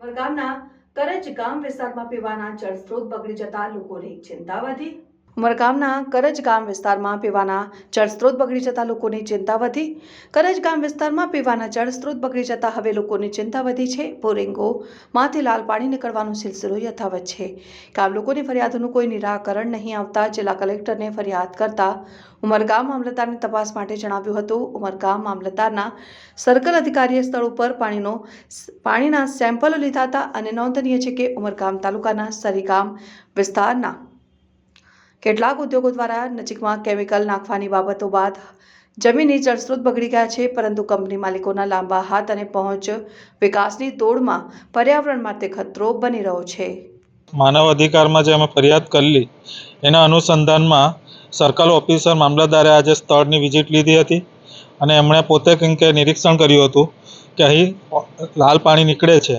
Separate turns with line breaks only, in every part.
ઉમરગામના કરજ ગામ વિસ્તારમાં પીવાના જળ સ્ત્રોત બગડી જતા લોકોની ચિંતા વધી. ઉમરગામના કરજ ગામ વિસ્તારમાં પીવાના જળ સ્ત્રોત બગડી જતા લોકોની ચિંતા વધી. કરજ ગામ વિસ્તારમાં પીવાના જળ સ્ત્રોત બગડી જતા હવે લોકોની ચિંતા વધી છે. બોરિંગો માંથી લાલ પાણી નીકળવાનો સિલસિલો યથાવત છે. ગામ લોકોની ફરિયાદોનું કોઈ નિરાકરણ નહીં આવતા જિલ્લા કલેક્ટરને ફરિયાદ કરતા ઉમરગામ મામલતદારની તપાસ માટે જણાવ્યું હતું. ઉમરગામ મામલતદારના સર્કલ અધિકારીએ સ્થળ ઉપર પાણીનો પાણીના સેમ્પલો લીધા હતા અને નોંધનીય છે કે ઉમરગામ તાલુકાના સરીગામ વિસ્તારના કેટલાક ઉદ્યોગો દ્વારા નજીકમાં કેમિકલ નાખવાની બાબતો બાદ જમીની જળસ્રોત બગડી ગયા છે, પરંતુ કંપની માલિકોના લાંબા હાથ અને પહોંચ વિકાસની દોડમાં પર્યાવરણ માટે ખતરો બની રહ્યો છે.
માનવ અધિકારમાં જે અમે ફરિયાદ કરેલી, એના અનુસંધાનમાં સર્કલ ઓફિસર મામલતદારે આજે સ્થળની વિઝિટ લીધી હતી અને એમણે પોતે કંઈક નિરીક્ષણ કર્યું હતું કે અહીં લાલ પાણી નીકળે છે.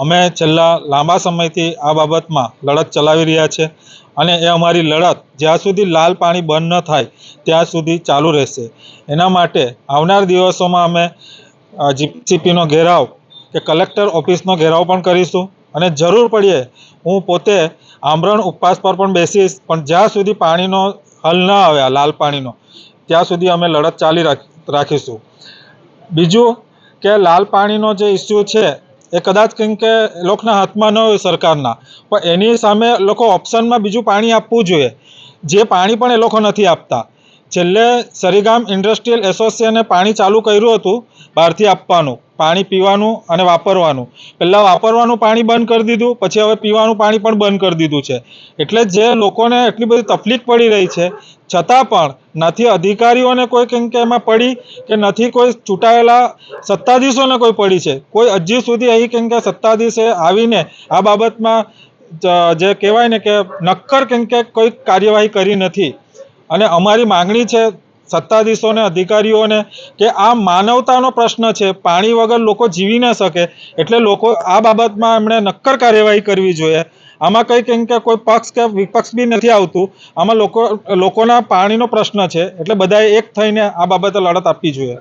અમે છેલ્લા લાંબા સમયથી આ બાબતમાં લડત ચલાવી રહ્યા છે અને એ અમારી લડત જ્યાં સુધી લાલ પાણી બંધ ન થાય ત્યાં સુધી ચાલુ રહેશે. એના માટે આવનાર દિવસોમાં અમે જીપીસીપીનો ઘેરાવ કે કલેક્ટર ઓફિસનો ઘેરાવ પણ કરીશું અને જરૂર પડીએ હું પોતે આમરણ ઉપવાસ પર પણ બેસીશ, પણ જ્યાં સુધી પાણીનો હલ ન આવે લાલ પાણીનો, ત્યાં સુધી અમે લડત ચાલી રાખ- રાખીશું. બીજું કે લાલ પાણીનો જે ઇસ્યુ છે એ કદાચ કેમ કે લોકોના હાથમાં ન હોય સરકારના. પણ એની સામે લોકો ઓપ્શનમાં બીજું પાણી આપવું જોઈએ. જે પાણી પણ એ લોકો નથી આપતા. છેલ્લે સરીગામ ઇન્ડસ્ટ્રીયલ એસોસિએશને પાણી ચાલુ કર્યું હતું બહારથી આપવાનું. પાણી પીવાનું અને વાપરવાનું. પહેલાં વાપરવાનું પાણી બંધ કરી દીધું, પછી હવે પીવાનું પાણી પણ બંધ કરી દીધું છે. એટલે જે લોકોને એટલી બધી તકલીફ પડી રહી છે, છતાં પણ નથી અધિકારીઓને કોઈ કંઈક એમાં પડી કે નથી કોઈ ચૂંટાયેલા સત્તાધીશોને કોઈ પડી છે. કોઈ હજી સુધી અહીં કંઈક કે સત્તાધીશે આવીને આ બાબતમાં જે કહેવાય ને કે નક્કર કંઈક કે કોઈ કાર્યવાહી કરી નથી. અને અમારી માંગણી છે સત્તાધીશોને, અધિકારીઓને કે આ માનવતાનો પ્રશ્ન છે, પાણી વગર લોકો જીવી ન શકે, એટલે લોકો આ બાબતમાં એમણે નક્કર કાર્યવાહી કરવી જોઈએ. આમાં કંઈ કેમ કે કોઈ પક્ષ કે વિપક્ષ બી નથી આવતું. આમાં લોકો, લોકોના પાણીનો પ્રશ્ન છે, એટલે બધાએ એક થઈને આ બાબતે લડત આપવી જોઈએ.